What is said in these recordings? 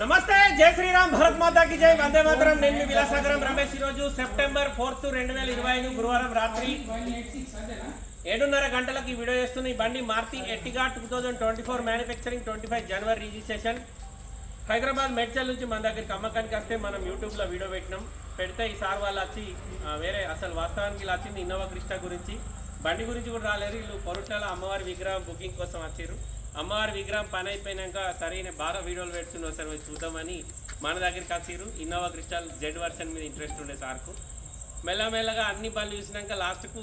నమస్తే జై శ్రీరామ్ భరత్ మాతాకి జై వందే మాతరం. నేను విలాసాగరం రమేష్. ఈరోజు రోజు సెప్టెంబర్ ఫోర్త్ రెండు వేల ఇరవై ఐదు గురువారం రాత్రి ఏడున్నర గంటలకు ఈ వీడియో చేస్తున్న ఈ బండి Maruti ఎట్టిగా two thousand twenty four manufacturing twenty five జనవరి రిజిస్ట్రేషన్ హైదరాబాద్ మెడ్చల్ నుంచి మన దగ్గరికి అమ్మకానికి వస్తే మనం యూట్యూబ్లో వీడియో పెట్టినాం. పెడితే ఈ సార్ వాళ్ళు వచ్చి వేరే అసలు వాస్తవానికి ఇలా వచ్చింది ఇన్నోవా క్రిస్టా గురించి. బండి గురించి కూడా రాలేరు వీళ్ళు పొరుట్ల అమ్మవారి విగ్రహం బుకింగ్ కోసం వచ్చారు. అమ్మవారి విగ్రహం పని అయిపోయినాక సరైన బాగా వీడియోలు పెడుతున్నారు సార్ మీరు చూద్దామని మన దగ్గరికి వచ్చిర్రు ఇన్నోవా క్రిస్టల్ జెడ్ వర్షన్ మీద ఇంట్రెస్ట్ ఉండే సార్కు. మెల్లమెల్లగా అన్ని బండ్లు చూసినాక లాస్ట్కు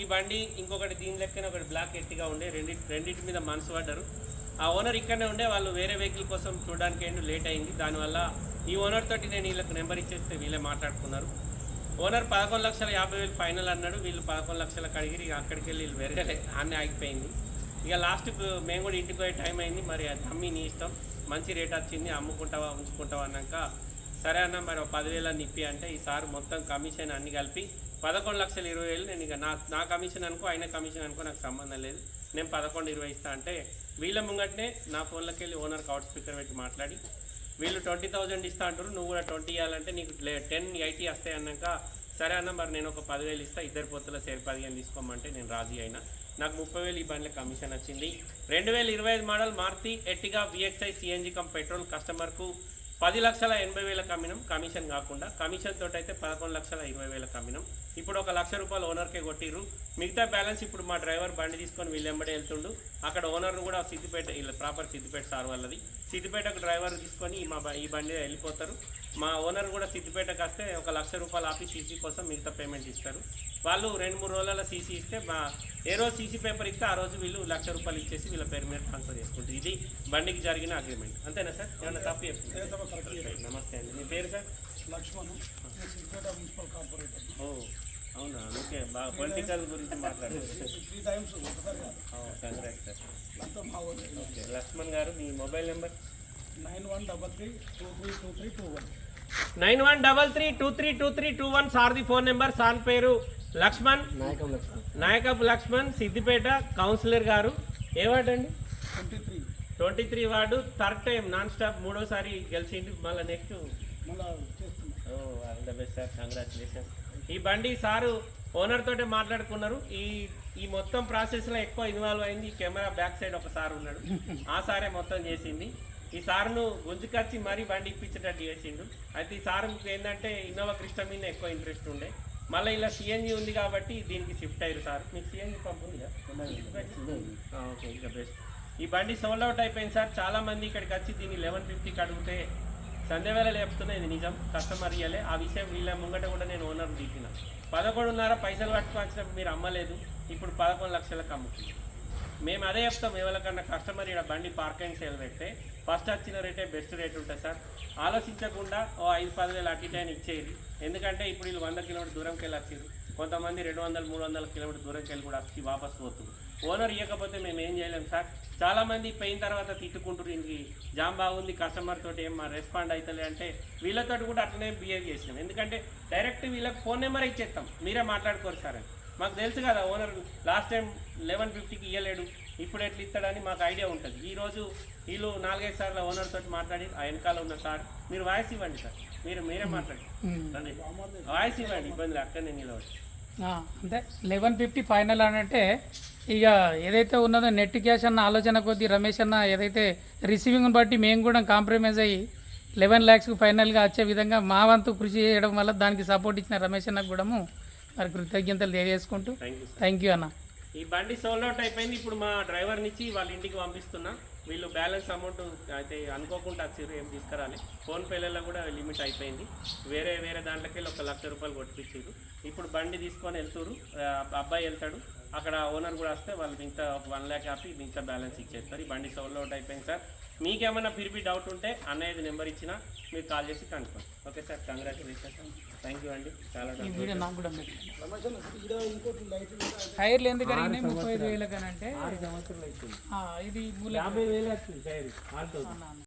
ఈ బండి ఇంకొకటి దీని లెక్కన ఒకటి బ్లాక్ ఎట్టిగా ఉండే రెండి రెండింటి మీద మనసు పడ్డారు. ఆ ఓనర్ ఇక్కడనే ఉండే వాళ్ళు వేరే వెహికల్ కోసం చూడడానికి ఏంటి లేట్ అయింది. దానివల్ల ఈ ఓనర్ తోటి నేను వీళ్ళకి నెంబర్ ఇచ్చేస్తే వీళ్ళే మాట్లాడుకున్నారు. ఓనర్ పదకొండు లక్షల యాభై వేలు ఫైనల్ అన్నాడు. వీళ్ళు పదకొండు లక్షలకు అడిగి అక్కడికి వెళ్ళి వీళ్ళు వేరే అన్నీ ఆగిపోయింది. ఇక లాస్ట్ మేము కూడా ఇంటికి పోయే టైం అయింది. మరి అది నీ ఇష్టం. మంచి రేట్ వచ్చింది. అమ్ముకుంటావా ఉంచుకుంటావా అన్నాక సరే అన్న మరి ఒక పదివేలు నిప్పి అంటే ఈసారి మొత్తం కమిషన్ అన్ని కలిపి పదకొండు లక్షల ఇరవై వేలు నేను ఇక నా నా కమిషన్ అనుకో ఆయన కమిషన్ అనుకో నాకు సంబంధం లేదు. నేను పదకొండు ఇరవై ఇస్తా అంటే వీళ్ళ ముంగట్నే నా ఫోన్లోకి వెళ్ళి ఓనర్ అవుట్ స్పీకర్ పెట్టి మాట్లాడి వీళ్ళు ట్వంటీ థౌజండ్ ఇస్తా అంటారు నువ్వు కూడా ట్వంటీ ఇవ్వాలంటే నీకు టెన్ ఎయిటీ వస్తాయి అన్నాక సరే అన్న మరి నేను ఒక పదివేలు ఇస్తా. ఇద్దరు పొత్తుల సేర్ పదిహేను తీసుకోమంటే నేను రాజీ అయినా. నాకు ముప్పై వేలు ఈ బండ్ల కమిషన్ వచ్చింది. రెండు వేల ఇరవై ఐదు model Maruti Ertiga VXI CNG cum petrol కస్టమర్కు పది లక్షల ఎనభై వేల కమ్మినం కమిషన్ కాకుండా కమిషన్ తోటైతే అయితే పదకొండు లక్షల ఇరవై వేల కమ్మినం ఇప్పుడు ఒక లక్ష రూపాయలు ఓనర్కే కొట్టిర్రు. మిగతా బ్యాలెన్స్ ఇప్పుడు మా డ్రైవర్ బండి తీసుకొని వీళ్ళెంబడే వెళ్తుండు. అక్కడ ఓనర్ కూడా సిద్దిపేట ప్రాపర్ సిద్దిపేట సార్ వాళ్ళది. సిద్దిపేటకు డ్రైవర్ తీసుకొని మా ఈ బండి వెళ్ళిపోతారు. మా ఓనర్ కూడా సిద్దిపేటకు వస్తే ఒక లక్ష రూపాయలు ఆపి సీసీ కోసం మిగతా పేమెంట్ ఇస్తారు. వాళ్ళు రెండు మూడు రోజుల సీసీ ఇస్తే మా ఏ రోజు సీసీ పేపర్ ఇస్తే ఆ రోజు వీళ్ళు లక్ష రూపాయలు ఇచ్చేసి వీళ్ళ పేరు మీద ట్రాన్స్ఫర్ చేసుకుంటారు. ఇది బండికి జరిగిన అగ్రిమెంట్ అంతేనా సార్? ఏమన్నా తప్పు చెప్తున్నారు నమస్తే అండి. మీ పేరు సార్? లక్ష్మణ్ నేను సిద్దిపేట మున్సిపల్ కార్పొరేటర్. ఓ. అవునా? ఓకే బాగా పొలిటికల్ గురించి మాట్లాడారు లక్ష్మణ్ గారు మీ mobile number nine one double three two three two three two one. Nine one double three two three two three two one సార్ది phone number sir పేరు లక్ష్మణ్. నాయకపు లక్ష్మణ్ సిద్దిపేట కౌన్సిలర్ గారు. ఏ ward అండి twenty three. Twenty three ward third time non stop మూడోసారి గెలిచింది మళ్ళీ next all the best sir. Congratulation ఈ బండి sir owner తోటే మాట్లాడుకున్నారు. ఈ ఈ మొత్తం ప్రాసెస్లో ఎక్కువ ఇన్వాల్వ్ అయింది. ఈ కెమెరా బ్యాక్ సైడ్ ఒక సార్ ఉన్నాడు. ఆ సారే మొత్తం చేసింది. ఈ సార్ను గుంజుకొచ్చి మరీ బండి ఇప్పించేటట్టు చేసిండు. అయితే ఈ సార్ ఏంటంటే ఇన్నోవా క్రిస్టా మీద ఎక్కువ ఇంట్రెస్ట్ ఉండే. మళ్ళీ ఇలా సిఎన్జి ఉంది కాబట్టి దీనికి షిఫ్ట్ అయ్యారు సార్. మీకు సిఎన్జి పంపు ఉందిగా? ఆ, ఓకే ఇంకా బెస్ట్ ఈ బండి సోల్డ్ అవుట్ అయిపోయింది సార్. చాలా మంది ఇక్కడికి వచ్చి దీన్ని లెవెన్ ఫిఫ్టీకి అడిగితే సంధ్యవేళ లేపుతున్నా ఇది నిజం. కస్టమర్ ఇయ్యలే ఆ విషయం వీళ్ళ ముంగట కూడా నేను ఓనర్ దిగిన. పదకొండున్నర పైసలు పట్టుకొచ్చినప్పుడు మీరు అమ్మలేదు. ఇప్పుడు పదకొండు లక్షలకు అమ్ముతుంది. మేము అదే చెప్తాం. ఎవరికన్నా కస్టమర్ ఇక్కడ బండి పార్కింగ్ సేల్ పెడితే ఫస్ట్ వచ్చిన రేటే బెస్ట్ రేట్ ఉంటుంది సార్. ఆలోచించకుండా ఓ ఐదు పదివేలు అటు ఇటు ఇచ్చేది. ఎందుకంటే ఇప్పుడు వీళ్ళు వంద కిలోమీటర్ దూరంకి వెళ్ళి వచ్చారు కొంతమంది రెండు వందలు మూడు వందల కిలోమీటర్ దూరంకి వెళ్ళి కూడా వచ్చి వాపస్ పోతుంది ఓనర్ ఇవ్వకపోతే మేము ఏం చేయలేం సార్. చాలామంది పోయిన తర్వాత తిట్టుకుంటారు ఇంటికి జామ్ బాగుంది కస్టమర్ తోటి ఏం రెస్పాండ్ అవుతలే అంటే వీళ్ళతో కూడా అట్లనే బిహేవ్ చేసినాం. ఎందుకంటే డైరెక్ట్ వీళ్ళకి ఫోన్ నెంబర్ ఇచ్చేస్తాం. మీరే మాట్లాడుకోరు సార్ మాకు తెలుసు కదా ఓనర్ లాస్ట్ టైం లెవెన్ ఫిఫ్టీకి ఇవ్వలేడు ఇప్పుడు ఎట్లా ఇస్తాడని మాకు ఐడియా ఉంటుంది. ఈ రోజు వీళ్ళు నాలుగైదు సార్లు ఓనర్ తోటి మాట్లాడి ఆ వెనకాల ఉన్న సార్ మీరు వాయిస్ ఇవ్వండి సార్. మీరు మీరే మాట్లాడండి. వాయిస్ ఇవ్వండి ఇబ్బంది అక్కడనే నిలబడి. ఆ, అంటే లెవెన్ ఫిఫ్టీ ఫైనల్ అని అంటే ఇక ఏదైతే ఉన్నదో నెట్ క్యాష్ అన్న ఆలోచన కొద్దీ రమేష్ అన్న ఏదైతే రిసీవింగ్ని బట్టి మేము కూడా కాంప్రమైజ్ అయ్యి లెవెన్ ల్యాక్స్కి ఫైనల్గా వచ్చే విధంగా మా వంతు కృషి చేయడం వల్ల దానికి సపోర్ట్ ఇచ్చిన రమేష్ అన్నకు కూడా మరి కృతజ్ఞతలు తెలియజేసుకుంటూ థ్యాంక్ యూ అన్న. ఈ బండి సోల్డ్ అవుట్ అయిపోయింది. ఇప్పుడు మా డ్రైవర్ని ఇచ్చి వాళ్ళ ఇంటికి పంపిస్తున్నా. వీళ్ళు బ్యాలెన్స్ అమౌంట్ అయితే అనుకోకుండా వచ్చారు ఏం తీసుకురాలి. ఫోన్పేలలో కూడా లిమిట్ అయిపోయింది. వేరే వేరే దాంట్లోకి వెళ్ళి ఒక లక్ష రూపాయలు కొట్టించారు ఇప్పుడు బండి తీసుకొని వెళ్తారు అబ్బాయి వెళ్తాడు. అక్కడ ఓనర్ కూడా వస్తే వాళ్ళు మిగతా ఒక వన్ ల్యాక్ ఆపి మిగతా బ్యాలెన్స్ ఇచ్చేస్తారు. ఈ బండి సోల్డ్ అవుట్ అయిపోయింది సార్. మీకేమైనా పిరిపి డౌట్ ఉంటే అన్నయ్యది నెంబర్ ఇచ్చినా మీరు కాల్ చేసి కనుక్కోండి. Okay sir congratulation thank you అండి. చాలా టైర్లు ఎందుకు అడిగినాయి ముప్పై ఐదు అవుతుంది ఆ, ఇది మూల యాభై వేలు వచ్చింది టైర్.